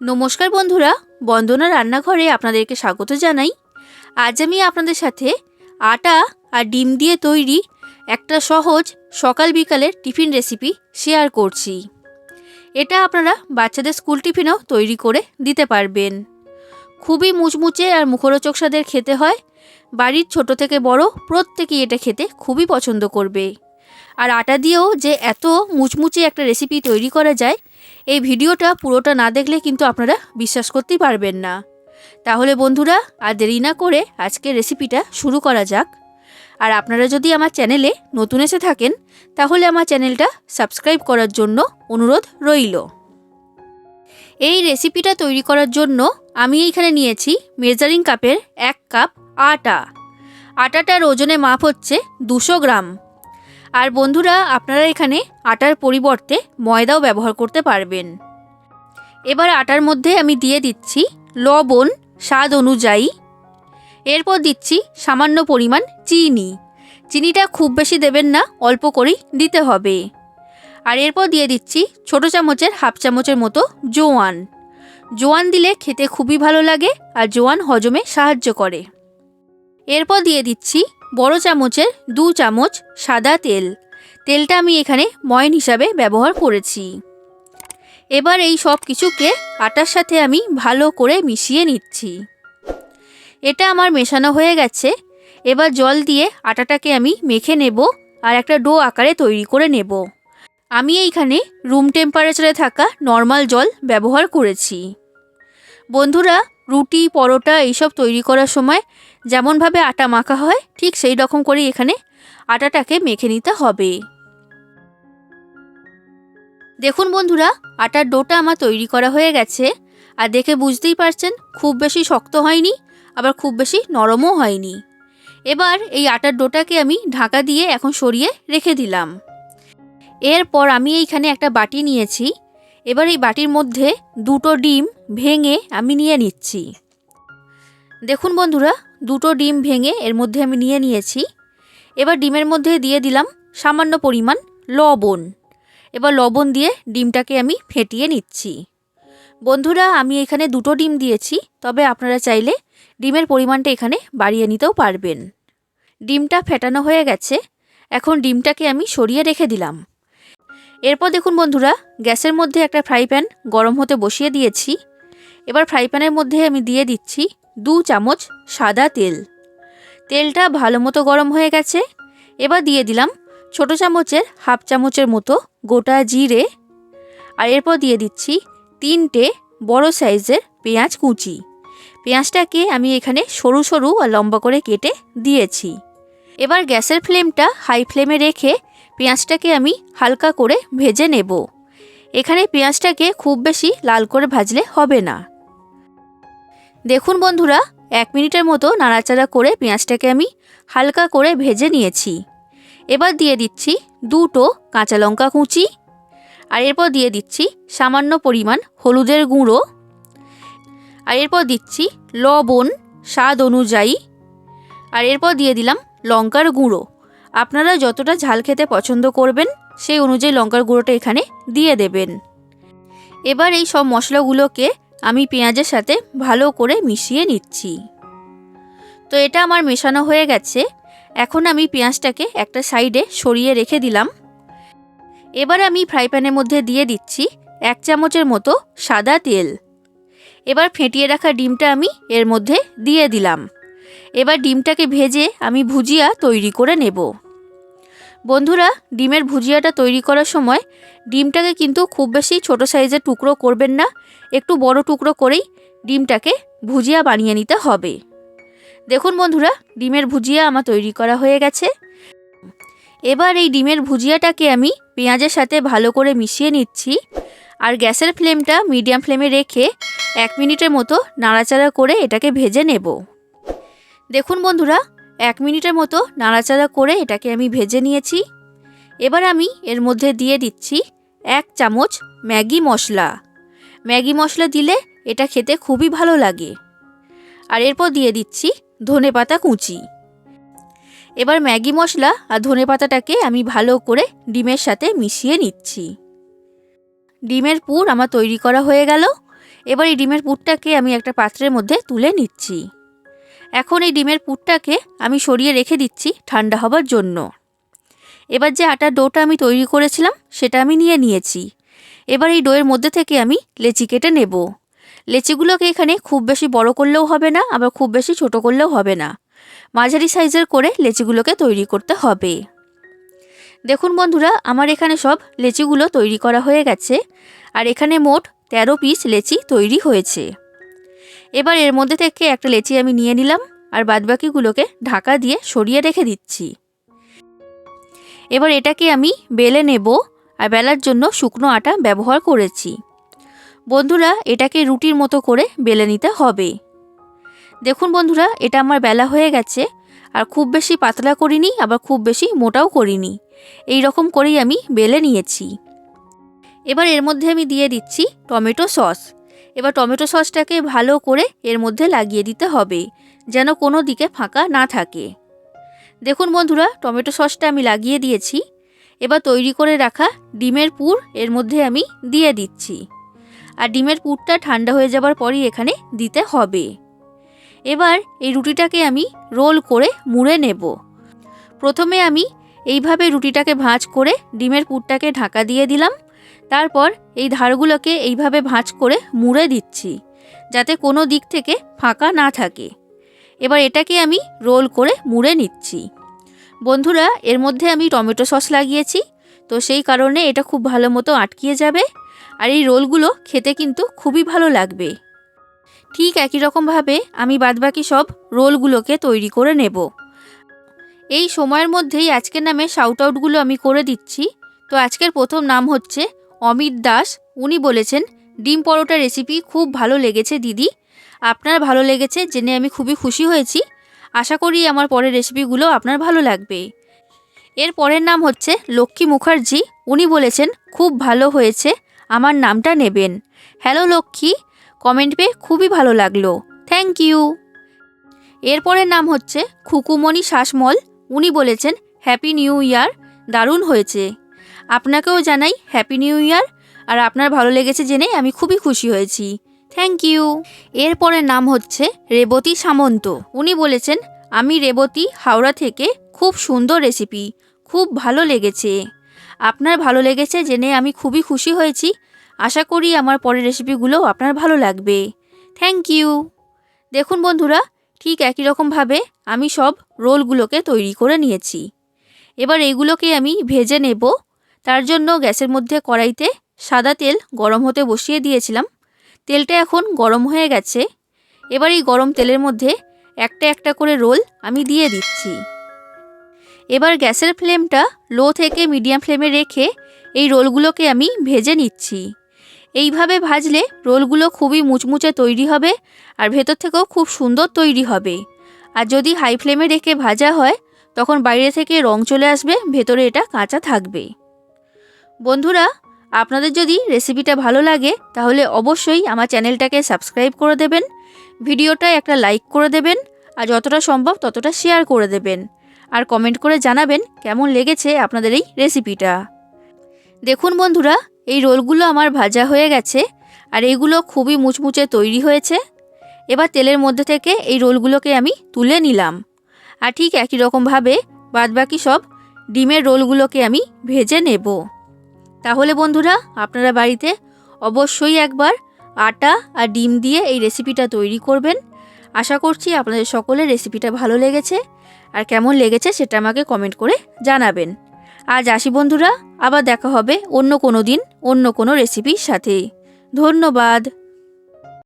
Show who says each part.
Speaker 1: নমস্কার বন্ধুরা, বন্দনা রান্নাঘরে আপনাদেরকে স্বাগত জানাই। আজ আমি আপনাদের সাথে আটা আর ডিম দিয়ে তৈরি একটা সহজ সকাল বিকালের টিফিন রেসিপি শেয়ার করছি। এটা আপনারা বাচ্চাদের স্কুল টিফিনেও তৈরি করে দিতে পারবেন। খুবই মুচমুচে আর মুখরোচক স্বাদের খেতে হয়। বাড়ির ছোট থেকে বড় প্রত্যেকেই এটা খেতে খুবই পছন্দ করবে। আর আটা দিয়েও যে এত মুচমুচে একটা রেসিপি তৈরি করা যায়, এই ভিডিওটা পুরোটা না দেখলে কিন্তু আপনারা বিশ্বাস করতেই পারবেন না। তাহলে বন্ধুরা, আর দেরি না করে আজকে রেসিপিটা শুরু করা যাক। আর আপনারা যদি আমার চ্যানেলে নতুন এসে থাকেন, তাহলে আমার চ্যানেলটা সাবস্ক্রাইব করার জন্য অনুরোধ রইল। এই রেসিপিটা তৈরি করার জন্য আমি এইখানে নিয়েছি মেজারিং কাপের এক কাপ আটা। আটাটার ওজনে মাপ হচ্ছে দুশো গ্রাম। আর বন্ধুরা, আপনারা এখানে আটার পরিবর্তে ময়দাও ব্যবহার করতে পারবেন। এবার আটার মধ্যে আমি দিয়ে দিচ্ছি লবণ স্বাদ অনুযায়ী। এরপর দিচ্ছি সামান্য পরিমাণ চিনি। চিনিটা খুব বেশি দেবেন না, অল্প করেই দিতে হবে। আর এরপর দিয়ে দিচ্ছি ছোট চামচের, হাফ চামচের মতো জোয়ান। জোয়ান দিলে খেতে খুবই ভালো লাগে আর জোয়ান হজমে সাহায্য করে। এরপর দিয়ে দিচ্ছি বড় চামচের দু চামচ সাদা তেল। তেলটা আমি এখানে ময়ন হিসাবে ব্যবহার করেছি। এবার এই সব কিছুকে আটার সাথে আমি ভালো করে মিশিয়ে নিচ্ছি। এটা আমার মেশানো হয়ে গেছে। এবার জল দিয়ে আটাটাকে আমি মেখে নেব আর একটা ডো আকারে তৈরি করে নেব। আমি এইখানে রুম টেম্পারেচারে থাকা নর্মাল জল ব্যবহার করেছি। বন্ধুরা রুটি, পরোটা এইসব তৈরি করার সময় যেমনভাবে আটা মাখা হয়, ঠিক সেই রকম করে এখানে আটাটাকে মেখে নিতে হবে। দেখুন বন্ধুরা, আটার ডোটা আমার তৈরি করা হয়ে গেছে। আর দেখে বুঝতেই পারছেন, খুব বেশি শক্ত হয়নি, আবার খুব বেশি নরমও হয়নি। এবার এই আটার ডোটাকে আমি ঢাকা দিয়ে এখন সরিয়ে রেখে দিলাম। এরপর আমি এইখানে একটা বাটি নিয়েছি। এবার এই বাটির মধ্যে দুটো ডিম ভেঙে আমি নিয়ে নিচ্ছি। দেখুন বন্ধুরা, দুটো ডিম ভেঙে এর মধ্যে আমি নিয়ে নিয়েছি। এবার ডিমের মধ্যে দিয়ে দিলাম সামান্য পরিমাণ লবণ। এবার লবণ দিয়ে ডিমটাকে আমি ফেটিয়ে নিচ্ছি। বন্ধুরা, আমি এখানে দুটো ডিম দিয়েছি, তবে আপনারা চাইলে ডিমের পরিমাণটা এখানে বাড়িয়ে নিতেও পারবেন। ডিমটা ফেটানো হয়ে গেছে, এখন ডিমটাকে আমি সরিয়ে রেখে দিলাম। এরপর দেখুন বন্ধুরা, গ্যাসের মধ্যে একটা ফ্রাই প্যান গরম হতে বসিয়ে দিয়েছি। এবার ফ্রাই প্যানের মধ্যে আমি দিয়ে দিচ্ছি দু চামচ সাদা তেল। তেলটা ভালো মতো গরম হয়ে গেছে। এবার দিয়ে দিলাম ছোট চামচের হাফ চামচের মতো গোটা জিরে। আর এরপর দিয়ে দিচ্ছি তিনটে বড় সাইজের পেঁয়াজ কুচি। পেঁয়াজটাকে আমি এখানে সরু সরু আর লম্বা করে কেটে দিয়েছি। এবার গ্যাসের ফ্লেমটা হাই ফ্লেমে রেখে পেঁয়াজটাকে আমি হালকা করে ভেজে নেব। এখানে পেঁয়াজটাকে খুব বেশি লাল করে ভাজলে হবে না। দেখুন বন্ধুরা, এক মিনিটের মতো নাড়াচাড়া করে পেঁয়াজটাকে আমি হালকা করে ভেজে নিয়েছি। এবার দিয়ে দিচ্ছি দুটো কাঁচা লঙ্কা কুচি আর এরপর দিয়ে দিচ্ছি সামান্য পরিমাণ হলুদের গুঁড়ো আর এরপর দিচ্ছি লবণ স্বাদ অনুযায়ী আর এরপর দিয়ে দিলাম লঙ্কার গুঁড়ো। আপনারা যতটা ঝাল খেতে পছন্দ করবেন, সেই অনুযায়ী লঙ্কার গুঁড়োটা এখানে দিয়ে দেবেন। এবার এই সব মশলাগুলোকে আমি পেঁয়াজের সাথে ভালো করে মিশিয়ে নিচ্ছি। তো এটা আমার মেশানো হয়ে গেছে। এখন আমি পেঁয়াজটাকে একটা সাইডে সরিয়ে রেখে দিলাম। এবার আমি ফ্রাই প্যানের মধ্যে দিয়ে দিচ্ছি এক চামচের মতো সাদা তেল। এবার ফেটিয়ে রাখা ডিমটা আমি এর মধ্যে দিয়ে দিলাম। এবার ডিমটাকে ভেজে আমি ভুজিয়া তৈরি করে নেব। বন্ধুরা, ডিমের ভুজিয়াটা তৈরি করার সময় ডিমটাকে কিন্তু খুব বেশি ছোট সাইজের টুকরো করবেন না, একটু বড় টুকরো করেই ডিমটাকে ভুজিয়া বানিয়ে নিতে হবে। দেখুন বন্ধুরা, ডিমের ভুজিয়া আমার তৈরি করা হয়ে গেছে। এবার এই ডিমের ভুজিয়াটাকে আমি পেঁয়াজের সাথে ভালো করে মিশিয়ে নিচ্ছি আর গ্যাসের ফ্লেমটা মিডিয়াম ফ্লেমে রেখে এক মিনিটের মতো নাড়াচাড়া করে এটাকে ভেজে নেব। দেখুন বন্ধুরা এক মিনিটের মতো নাড়াচাড়া করে এটাকে আমি ভেজে নিয়েছি। এবার আমি এর মধ্যে দিয়ে দিচ্ছি এক চামচ ম্যাগি মশলা। ম্যাগি মশলা দিলে এটা খেতে খুবই ভালো লাগে। আর এরপর দিয়ে দিচ্ছি ধনে পাতা কুচি। এবার ম্যাগি মশলা আর ধনে পাতাটাকে আমি ভালো করে ডিমের সাথে মিশিয়ে নিচ্ছি। ডিমের পুর আমার তৈরি করা হয়ে গেল। এবার এই ডিমের পুরটাকে আমি একটা পাত্রের মধ্যে তুলে নিচ্ছি। এখন এই ডিমের পুরটাকে আমি সরিয়ে রেখে দিচ্ছি ঠান্ডা হবার জন্য। এবার যে আটার ডোটা আমি তৈরি করেছিলাম, সেটা আমি নিয়ে নিয়েছি। এবার এই ডোয়ের মধ্যে থেকে আমি লেচি কেটে নেব। লেচিগুলোকে এখানে খুব বেশি বড় করলেও হবে না, আবার খুব বেশি ছোট করলেও হবে না। মাঝারি সাইজের করে লেচিগুলোকে তৈরি করতে হবে। দেখুন বন্ধুরা, আমার এখানে সব লেচিগুলো তৈরি করা হয়ে গেছে, আর এখানে মোট তেরো পিস লেচি তৈরি হয়েছে। এবার এর মধ্যে থেকে একটা লেচি আমি নিয়ে নিলাম আর বাদবাকিগুলোকে ঢাকা দিয়ে সরিয়ে রেখে দিচ্ছি। এবার এটাকে আমি বেলে নেব আর বেলার জন্য শুকনো আটা ব্যবহার করেছি। বন্ধুরা, এটাকে রুটির মতো করে বেলে নিতে হবে। দেখুন বন্ধুরা, এটা আমার বেলা হয়ে গেছে, আর খুব বেশি পাতলা করিনি, আবার খুব বেশি মোটাও করিনি। এই রকম করেই আমি বেলে নিয়েছি। এবার এর মধ্যে আমি দিয়ে দিচ্ছি টমেটো সস। এবার টমেটো সসটাকে ভালো করে এর মধ্যে লাগিয়ে দিতে হবে, যেন কোনো দিকে ফাঁকা না থাকে। দেখুন বন্ধুরা, টমেটো সসটা আমি লাগিয়ে দিয়েছি। এবার তৈরি করে রাখা ডিমের পুর এর মধ্যে আমি দিয়ে দিচ্ছি। আর ডিমের পুরটা ঠান্ডা হয়ে যাবার পরই এখানে দিতে হবে। এবার এই রুটিটাকে আমি রোল করে মুড়ে নেব। প্রথমে আমি এইভাবে রুটিটাকে ভাঁজ করে ডিমের পুরটাকে ঢাকা দিয়ে দিলাম। তারপর এই ধারগুলোকে এইভাবে ভাঁজ করে মুড়ে দিচ্ছি, যাতে কোনো দিক থেকে ফাঁকা না থাকে। এবার এটাকে আমি রোল করে মুড়ে নিচ্ছি। বন্ধুরা, এর মধ্যে আমি টমেটো সস লাগিয়েছি, তো সেই কারণে এটা খুব ভালো মতো আটকিয়ে যাবে, আর এই রোলগুলো খেতে কিন্তু খুবই ভালো লাগবে। ঠিক একই রকমভাবে আমি বাদবাকি সব রোলগুলোকে তৈরি করে নেব। এই সময়ের মধ্যেই আজকের নামে শাউট আউটগুলো আমি করে দিচ্ছি। তো আজকের প্রথম নাম হচ্ছে অমিত দাস, উনি বলেছেন, ডিম পরোটা রেসিপি খুব ভালো লেগেছে, দিদি। আপনার ভালো লেগেছে জেনে আমি খুবই খুশি হয়েছি। আশা করি আমার পরের রেসিপিগুলো আপনার ভালো লাগবে। এর পরের নাম হচ্ছে লক্ষ্মী মুখার্জি। উনি বলেছেন, খুব ভালো হয়েছে, আমার নামটা নেবেন। হ্যালো লক্ষ্মী। কমেন্ট পেয়ে খুবই ভালো লাগল। থ্যাংক ইউ এরপরের নাম হচ্ছে খুকুমণি শাসমল উনি বলেছেন হ্যাপি নিউ ইয়ার দারুণ হয়েছে। আপনাকেও জানাই হ্যাপি নিউ ইয়ার আর আপনার ভালো লেগেছে জেনে আমি খুবই খুশি হয়েছি। থ্যাংক ইউ এরপরের নাম হচ্ছে রেবতী সামন্ত। উনি বলেছেন, আমি রেবতী হাওড়া থেকে খুব সুন্দর রেসিপি খুব ভালো লেগেছে। আপনার ভালো লেগেছে জেনে আমি খুবই খুশি হয়েছি। আশা করি আমার পরের রেসিপিগুলো আপনার ভালো লাগবে। থ্যাংক ইউ দেখুন বন্ধুরা, ঠিক একই রকমভাবে আমি সব রোলগুলোকে তৈরি করে নিয়েছি। এবার এইগুলোকে আমি ভেজে নেব। তার জন্য গ্যাসের মধ্যে কড়াইতে সাদা তেল গরম হতে বসিয়ে দিয়েছিলাম। তেলটা এখন গরম হয়ে গেছে। এবার এই গরম তেলের মধ্যে একটা একটা করে রোল আমি দিয়ে দিচ্ছি। এবার গ্যাসের ফ্লেমটা লো থেকে মিডিয়াম ফ্লেমে রেখে এই রোলগুলোকে আমি ভেজে নিচ্ছি। এইভাবে ভাজলে রোলগুলো খুবই মুচমুচে তৈরি হবে আর ভেতর থেকেও খুব সুন্দর তৈরি হবে। আর যদি হাই ফ্লেমে রেখে ভাজা হয়, তখন বাইরে থেকে রং চলে আসবে, ভেতরে এটা কাঁচা থাকবে। বন্ধুরা, আপনাদের যদি রেসিপিটা ভালো লাগে, তাহলে অবশ্যই আমার চ্যানেলটাকে সাবস্ক্রাইব করে দেবেন ভিডিওটা একটা লাইক করে দেবেন, আর যতটা সম্ভব ততটা শেয়ার করে দেবেন। আর কমেন্ট করে জানাবেন কেমন লেগেছে আপনাদের এই রেসিপিটা দেখুন বন্ধুরা, এই রোলগুলো আমার ভাজা হয়ে গেছে, আর এইগুলো খুবই মুচমুচে তৈরি হয়েছে। এবার তেলের মধ্যে থেকে এই রোলগুলোকে আমি তুলে নিলাম। আর ঠিক একই রকমভাবে বাদবাকি সব ডিমের রোলগুলোকে আমি ভেজে নেব। তাহলে বন্ধুরা, আপনারা বাড়িতে অবশ্যই একবার আটা আর ডিম দিয়ে এই রেসিপিটা তৈরি করবেন। আশা করছি আপনাদের সকলের রেসিপিটা ভালো লেগেছে। আর কেমন লেগেছে সেটা আমাকে কমেন্ট করে জানাবেন। আজ আসি বন্ধুরা, আবার দেখা হবে অন্য কোনো দিন, অন্য কোনো রেসিপির সাথে ধন্যবাদ।